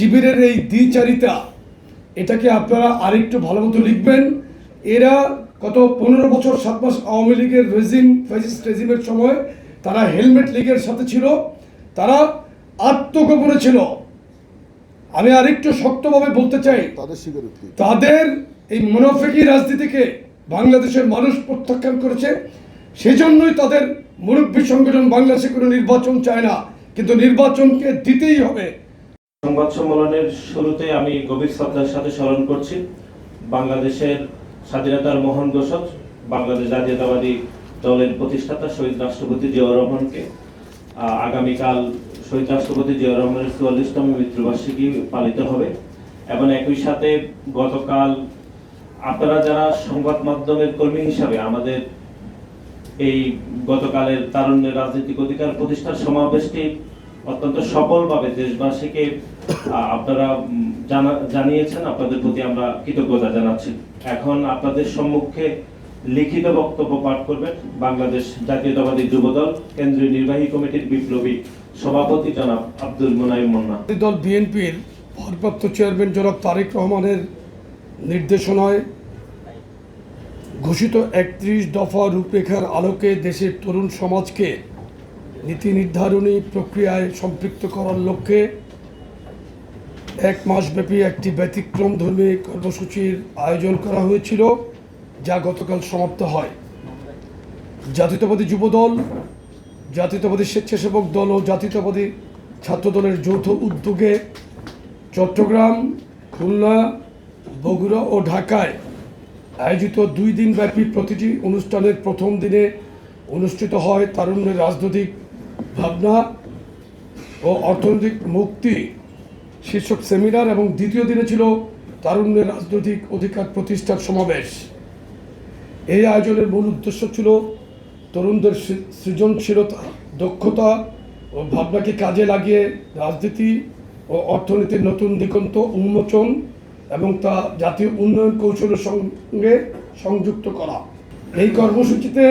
শিবিরের এই দ্বিচারিতা এটাকে আপনারা আরেকটু ভালো মতো লিখবেন। এরা গত পনেরো বছর সাত মাস আওয়ামী লীগের রেজিম ফ্যাসিস্ট রেজিমের সময় তারা হেলমেট লীগের সাথে ছিল তারা আত্মগোপনে ছিল। আমি আরেকটু শক্তভাবে বলতে চাই তাদের এই মুনাফেকি রাজনীতিকে বাংলাদেশের মানুষ প্রত্যাখ্যান করেছে সেজন্যই তাদের মুরব্বী সংগঠন বাংলাদেশে কোনো নির্বাচন চায় না। কিন্তু নির্বাচনকে দিতেই হবে। সংবাদ সম্মেলনের শুরুতে আমি গভীর শ্রদ্ধার সাথে স্মরণ করছি, বাংলাদেশের স্বাধীনতার মহান দোষক বাংলাদেশ জাতীয়তাবাদী দলের প্রতিষ্ঠাতা শহীদ রাষ্ট্রপতি জিয়াউর রহমানকে আগামীকাল শহীদ রাষ্ট্রপতি জিয়াউর রহমানের চুয়াল্লিশতম মৃত্যুবার্ষিকী পালিত হবে। এবং একই সাথে গতকাল আপনারা যারা সংবাদ মাধ্যমের কর্মী হিসাবে আমাদের এই গতকালের তারুণ্যের রাজনৈতিক অধিকার প্রতিষ্ঠার সমাবেশটি অত্যন্ত সফলভাবে দেশবাসীকে আপনারা জানিয়েছেন, আপনাদের প্রতি আমরা কৃতজ্ঞতা জানাচ্ছি। এখন আপনাদের সম্মুখে লিখিত বক্তব্য পাঠ করবেন বাংলাদেশ জাতীয়তাবাদী যুবদল, কেন্দ্রীয় নির্বাহী কমিটির বিপ্লবী সভাপতি জনাব আব্দুল মোনাইম মোন্না। দল বিএনপির ভারপ্রাপ্ত চেয়ারম্যান জনাব তারেক রহমানের নির্দেশনায় ঘোষিত একত্রিশ দফা রূপরেখার আলোকে দেশের তরুণ সমাজকে নীতি নির্ধারণী প্রক্রিয়ায় সম্পৃক্ত করার লক্ষ্যে এক মাসব্যাপী একটি ব্যতিক্রম ধর্মী কর্মসূচির আয়োজন করা হয়েছিল, যা গতকাল সমাপ্ত হয়। জাতীয়তাবাদী যুবদল, জাতীয়তাবাদী স্বেচ্ছাসেবক দল ও জাতীয়তাবাদী ছাত্রদলের যৌথ উদ্যোগে চট্টগ্রাম, খুলনা, বগুড়া ও ঢাকায় আয়োজিত দুই দিনব্যাপী প্রতিটি অনুষ্ঠানের প্রথম দিনে অনুষ্ঠিত হয় তারুণ্যের রাজনৈতিক ভাবনা ও অর্থনৈতিক মুক্তি শীর্ষক সেমিনার এবং দ্বিতীয় দিনে ছিল তারুণ্যের রাজনৈতিক অধিকার প্রতিষ্ঠার সমাবেশ। এই আয়োজনের মূল উদ্দেশ্য ছিল তরুণদের সৃজনশীলতা, দক্ষতা ও ভাবনাকে কাজে লাগিয়ে রাজনীতি ও অর্থনীতির নতুন দিগন্ত, উন্মোচন এবং তা জাতীয় উন্নয়ন কৌশলের সঙ্গে সংযুক্ত করা। এই কর্মসূচিতে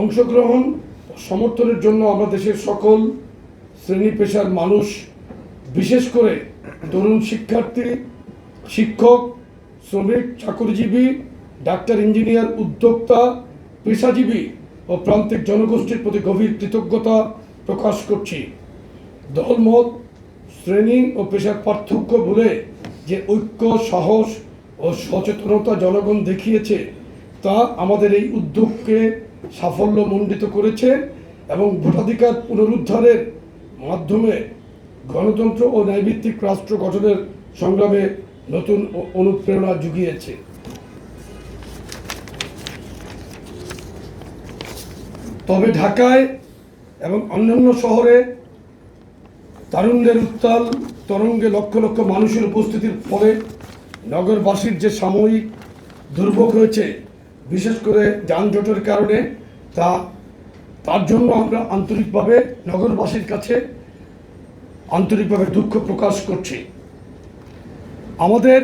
অংশগ্রহণ সমর্থনের জন্য আমরা দেশের সকল শ্রেণি পেশার মানুষ, বিশেষ করে তরুণ শিক্ষার্থী, শিক্ষক, শ্রমিক, চাকরিজীবী, ডাক্তার, ইঞ্জিনিয়ার, উদ্যোক্তা, পেশাজীবী ও প্রান্তিক জনগোষ্ঠীর প্রতি গভীর কৃতজ্ঞতা প্রকাশ করছি। দলমত, শ্রেণি ও পেশার পার্থক্য ভুলে যে ঐক্য, সাহস ও সচেতনতা জনগণ দেখিয়েছে, তা আমাদের এই উদ্যোগকে সাফল্যমণ্ডিত করেছে এবং ভোটাধিকার পুনরুদ্ধারের মাধ্যমে গণতন্ত্র ও ন্যায়ভিত্তিক রাষ্ট্র গঠনের সংগ্রামে নতুন অনুপ্রেরণা জুগিয়েছে। তবে ঢাকায় এবং অন্যান্য শহরে তারুণ্যের উত্তাল, তরঙ্গে লক্ষ লক্ষ মানুষের উপস্থিতির ফলে নগরবাসীর যে সাময়িক দুর্ভোগ হয়েছে বিশেষ করে যানজটের কারণে তা, তার জন্য আমরা আন্তরিকভাবে নগরবাসীর কাছে আন্তরিকভাবে দুঃখ প্রকাশ করছি। আমাদের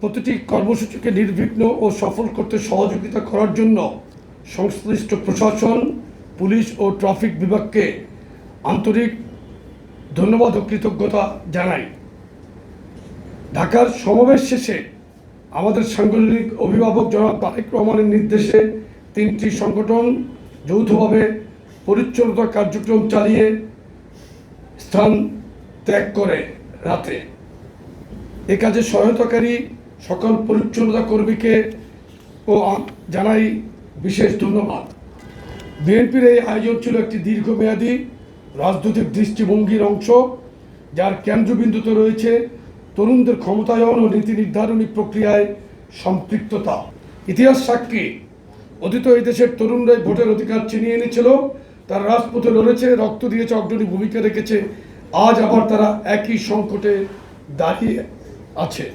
প্রতিটি কর্মসূচিকে নির্বিঘ্ন ও সফল করতে সহযোগিতা করার জন্য সংশ্লিষ্ট প্রশাসন, পুলিশ ও ট্রাফিক বিভাগকে আন্তরিক ধন্যবাদ ও কৃতজ্ঞতা জানাই। ঢাকার সমাবেশ শেষে আমাদের সাংগঠনিক অভিভাবক জনাব তারেক রহমানের নির্দেশে তিনটি সংগঠন যৌথভাবে পরিচ্ছন্নতা কার্যক্রম চালিয়ে স্থান ত্যাগ করে রাতে। এ কাজে সহায়তাকারী সকল পরিচ্ছন্নতা কর্মীকে ও জানাই বিশেষ ধন্যবাদ। বিএনপির এই আয়োজন ছিল একটি দীর্ঘমেয়াদী রাজনৈতিক দৃষ্টিভঙ্গির অংশ, যার কেন্দ্রবিন্দুতে রয়েছে তরুণদের ক্ষমতায়ন ও নীতি নির্ধারণী প্রক্রিয়ায় সম্পৃক্ততা। ইতিহাস সাক্ষী। অতীত এই দেশের তরুণরাই ভোটের অধিকার ছিনিয়ে এনেছিল, তারা রাজপথে লড়েছে, রক্ত দিয়েছে, অগ্রণী ভূমিকা রেখেছে। আজ আবার তারা একই সংকটে দাঁড়িয়ে আছে।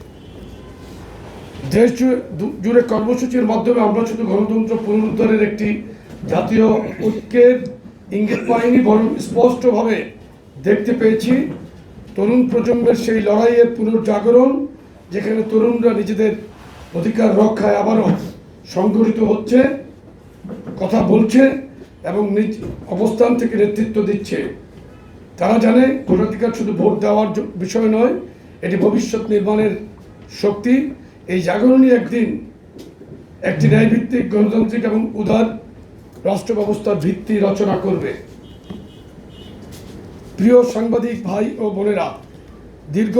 দেশ জুড়ে- কর্মসূচির মাধ্যমে আমরা শুধু গণতন্ত্র পুনরুদ্ধারের একটি জাতীয় ঐক্যের ইঙ্গিত পাইনি, বরং স্পষ্টভাবে দেখতে পেয়েছি তরুণ প্রজন্মের সেই লড়াইয়ের পুনর্জাগরণ, যেখানে তরুণরা নিজেদের অধিকার রক্ষায় আবারও সংগঠিত হচ্ছে, কথা বলছে এবং নিজ অবস্থান থেকে নেতৃত্ব দিচ্ছে। তারা জানে ভোটাধিকার শুধু ভোট দেওয়ার বিষয় নয়, এটি ভবিষ্যৎ নির্মাণের শক্তি। এই জাগরণই একদিন একটি ন্যায়ভিত্তিক গণতান্ত্রিক এবং উদার রাষ্ট্র ব্যবস্থার ভিত্তি রচনা করবে। প্রিয় সাংবাদিক ভাই ও বোনেরা, দীর্ঘ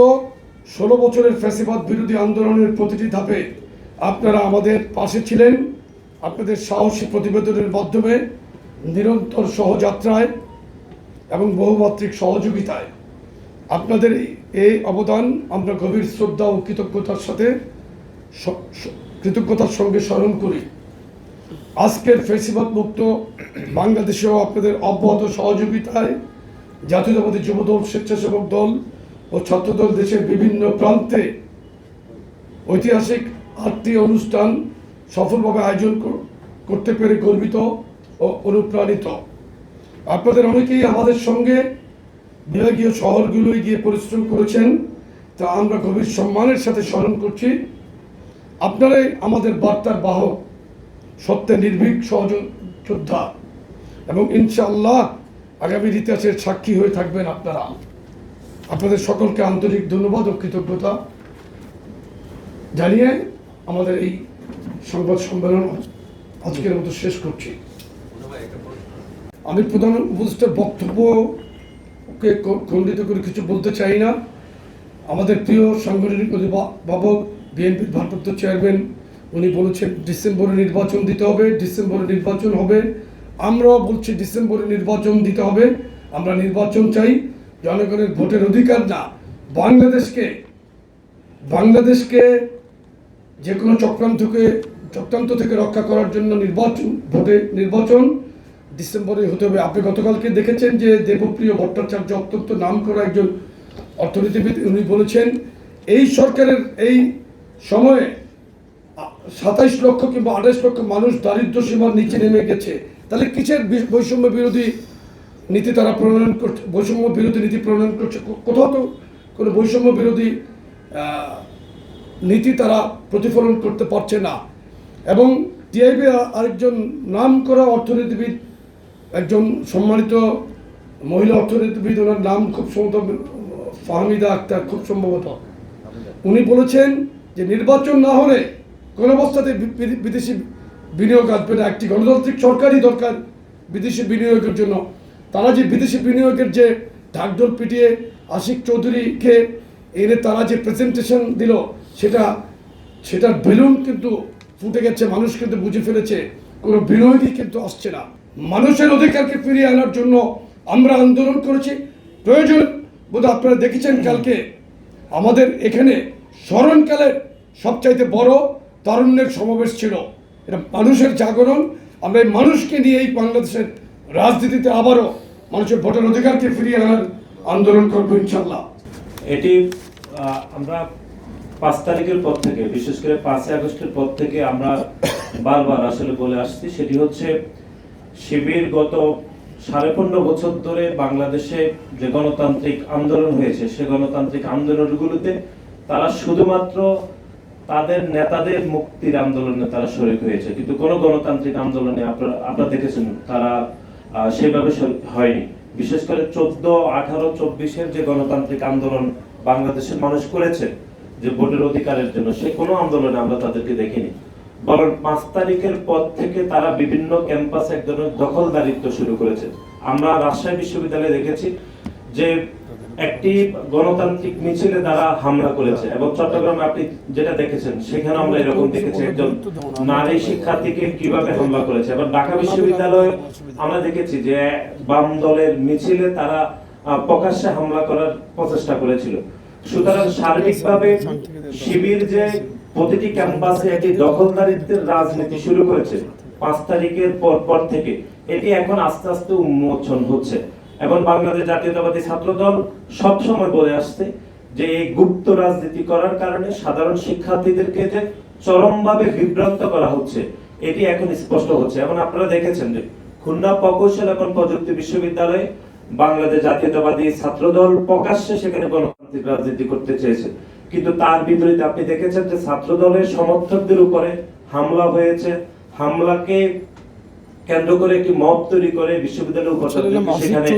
ষোলো বছরের ফ্যাসিবাদ বিরোধী আন্দোলনের প্রতিটি ধাপে আপনারা আমাদের পাশে ছিলেন, আপনাদের সাহসী প্রতিবেদনের মাধ্যমে, নিরন্তর সহযাত্রায় এবং বহুমাত্রিক সহযোগিতায়। আপনাদের এই- অবদান, আমরা গভীর শ্রদ্ধা ও কৃতজ্ঞতার সাথে কৃতজ্ঞতার সঙ্গে স্মরণ করি। আজকের ফেসিবাদ মুক্ত বাংলাদেশেও আপনাদের অব্যাহত সহযোগিতায় জাতীয়তাবাদী যুবদল, স্বেচ্ছাসেবক দল ও ছাত্রদল দেশের বিভিন্ন প্রান্তে ঐতিহাসিক আটটি অনুষ্ঠান সফলভাবে আয়োজন করতে পেরে গর্বিত ও অনুপ্রাণিত। আপনাদের অনেকেই আমাদের সঙ্গে বিভাগীয় শহরগুলোয় গিয়ে পরিশ্রম করেছেন, তা আমরা গভীর সম্মানের সাথে স্মরণ করছি। আপনারাই আমাদের বার্তার বাহক, সত্যের নির্ভীক সহযোদ্ধা এবং ইনশাআল্লাহ আগামীর ইতিহাসের সাক্ষী হয়ে থাকবেন আপনারা। আপনাদের সকলকে আন্তরিক ধন্যবাদ ও কৃতজ্ঞতা জানিয়ে আমাদের এই সংবাদ সম্মেলন আজকের মতো শেষ করছি। আমি প্রধান উপদেষ্টার বক্তব্যকে খণ্ডিত করে কিছু বলতে চাই না। আমাদের প্রিয় সাংগঠনিক অভিভাবক বিএনপির ভারপ্রাপ্ত চেয়ারম্যান, উনি বলেছেন, ডিসেম্বরে নির্বাচন দিতে হবে, ডিসেম্বরে নির্বাচন হবে। আমরাও বলছি ডিসেম্বরে নির্বাচন দিতে হবে। আমরা নির্বাচন চাই। জনগণের ভোটের অধিকার না। বাংলাদেশকে বাংলাদেশকে যে কোনো চক্রান্তকে, চক্রান্ত থেকে রক্ষা করার জন্য নির্বাচন, ভোটে নির্বাচন ডিসেম্বরে হতে হবে। আপনি গতকালকে দেখেছেন যে দেবপ্রিয় ভট্টাচার্য অত্যন্ত নাম করা একজন অর্থনীতিবিদ উনি বলেছেন, এই সরকারের এই সময়ে সাতাইশ লক্ষ কিংবা আঠাশ লক্ষ মানুষ দারিদ্র সীমার নিচে নেমে গেছে। তাহলে কিসের বৈষম্য বিরোধী নীতি তারা প্রণয়ন করছে? বৈষম্য বিরোধী নীতি প্রণয়ন করছে? কোথাও তো কোনো বৈষম্য বিরোধী নীতি তারা প্রতিফলন করতে পারছে না। এবং টিআইবি আরেকজন নাম করা অর্থনীতিবিদ একজন সম্মানিত মহিলা অর্থনীতিবিদ ওনার নাম খুব সম্ভবত ফাহমিদা আক্তার খুব সম্ভবত। উনি বলেছেন যে নির্বাচন না হলে কোনো অবস্থাতে বিদেশি বিনিয়োগ আসবে না একটি গণতান্ত্রিক সরকারই দরকার বিদেশি বিনিয়োগের জন্য। তারা যে বিদেশি বিনিয়োগের যে ঢাকঢোল পিটিয়ে আশিক চৌধুরীকে এনে তারা যে প্রেজেন্টেশন দিল, সেটা, সেটার বেলুন কিন্তু ফুটে গেছে, মানুষ কিন্তু বুঝে ফেলেছে, কোনো বিনিয়োগই কিন্তু আসছে না। মানুষের অধিকারকে ফিরিয়ে আনার জন্য আমরা আন্দোলন করেছি। প্রয়োজন বোধ আপনারা দেখেছেন কালকে আমাদের এখানে স্মরণকালের সবচাইতে বড় তারুণ্যের সমাবেশ ছিল। এটা মানুষের জাগরণ। আমরা এই মানুষকে নিয়ে এই বাংলাদেশের রাজনীতিতে আবারও মানুষের ভোটের অধিকারকে ফিরিয়ে আনার আন্দোলন করব ইনশাল্লাহ এটি আমরা পাঁচ তারিখের পর থেকে, বিশেষ করে পাঁচই আগস্টের পর থেকে আমরা বারবার আসলে বলে আসছি, সেটি হচ্ছে শিবির গত সাড়ে পনেরো বছর ধরে বাংলাদেশে যে গণতান্ত্রিক আন্দোলন হয়েছে, সে গণতান্ত্রিক আন্দোলনগুলোতে তারা শুধুমাত্র তাদের নেতাদের মুক্তির আন্দোলনে তারা শরিক হয়েছে। কিন্তু কোন গণতান্ত্রিক আন্দোলনে আপনারা দেখেছেন তারা সেভাবে হয়নি। বিশেষ করে চোদ্দ, আঠারো, চব্বিশের যে গণতান্ত্রিক আন্দোলন বাংলাদেশের মানুষ করেছে, যে ভোটের অধিকারের জন্য, সে কোনো আন্দোলনে আমরা তাদেরকে দেখিনি। বরং পাঁচ তারিখের পর থেকে তারা বিভিন্ন ক্যাম্পাসে এক ধরনের দখলদারিত্ব শুরু করেছে। আমরা রাজশাহী বিশ্ববিদ্যালয়ে দেখেছি যে একটি গণতান্ত্রিক মিছিলে তারা হামলা করেছে এবং চট্টগ্রামে আপনি যেটা দেখেছেন সেখানে আমরা এরকম দেখেছি একজন নারী শিক্ষার্থীকে কীভাবে হামলা করেছে। এবং ঢাকা বিশ্ববিদ্যালয়ে আমরা দেখেছি যে বাম দলের মিছিলে তারা প্রকাশ্যে হামলা করার প্রচেষ্টা করেছিল। সুতরাং সার্বিকভাবে শিবির যে প্রতিটি ক্যাম্পাসে একটি দখলদারিত্বের রাজনীতি শুরু করেছে, পাঁচ তারিখের পর পর থেকে, এটি এখন আস্তে আস্তে উন্মোচন হচ্ছে। এবং বাংলাদেশ জাতীয়তাবাদী ছাত্র দল সবসময় বলে আসছে যে এই গুপ্ত রাজনীতি করার কারণে সাধারণ শিক্ষার্থীদেরকে যে চরমভাবে বিভ্রান্ত করা হচ্ছে, এটি এখন স্পষ্ট হচ্ছে। এবং আপনারা দেখেছেন যে খুলনা প্রকৌশল এবং প্রযুক্তি বিশ্ববিদ্যালয়ে বাংলাদেশ জাতীয়তাবাদী ছাত্র দল প্রকাশ্যে সেখানে গণতান্ত্রিক রাজনীতি করতে চেয়েছে। কিন্তু তার বিপরীতে আপনি দেখেছেন যে ছাত্র দলের সমর্থকদের উপরে হামলা হয়েছে। হামলাকে কেন্দ্র করে একটি মব তৈরি করে উপাচার্যকে সেখানে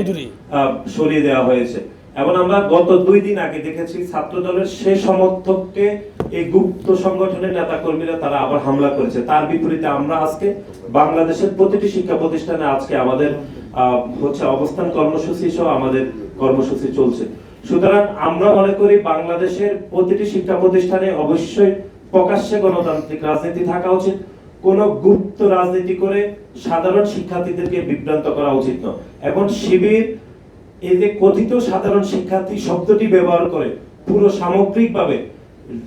সরিয়ে দেওয়া হয়েছে। এবং আমরা গত দুই দিন আগে দেখেছি ছাত্র দলের সে সমর্থককে এই গুপ্ত সংগঠনের নেতা কর্মীরা তারা আবার হামলা করেছে। তার বিপরীতে আমরা আজকে বাংলাদেশের প্রতিটি শিক্ষা প্রতিষ্ঠানে আজকে আমাদের আহ, হচ্ছে অবস্থান কর্মসূচি সহ আমাদের কর্মসূচি চলছে। সুতরাং আমরা মনে করি বাংলাদেশের প্রতিটি শিক্ষা প্রতিষ্ঠানে অবশ্যই প্রকাশ্যে গণতান্ত্রিক রাজনীতি থাকা উচিত। কোন গুপ্ত রাজনীতি করে সাধারণ শিক্ষার্থীদেরকে বিভ্রান্ত করা উচিত নয়। এবং শিবির, এই যে কথিত সাধারণ শিক্ষার্থী শব্দটি ব্যবহার করে পুরো সামগ্রিকভাবে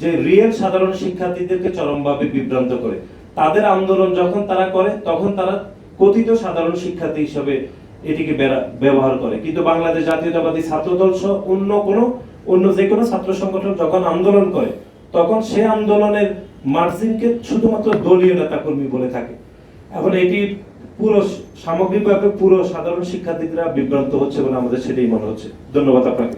যে রিয়েল সাধারণ শিক্ষার্থীদেরকে চরমভাবে বিভ্রান্ত করে, তাদের আন্দোলন যখন তারা করে, তখন তারা কথিত সাধারণ শিক্ষার্থী হিসেবে এটিকে ব্যবহার করে। কিন্তু বাংলাদেশ জাতীয়তাবাদী ছাত্র দল সহ অন্য কোনো, অন্য যে কোনো ছাত্র সংগঠন যখন আন্দোলন করে, তখন সে আন্দোলনের মার্জিনকে শুধুমাত্র দলীয় নেতাকর্মী বলে থাকে। এখন এটি পুরো সামগ্রিকভাবে পুরো সাধারণ শিক্ষার্থীরা বিভ্রান্ত হচ্ছে বলে আমাদের সেটাই মনে হচ্ছে। ধন্যবাদ আপনাকে।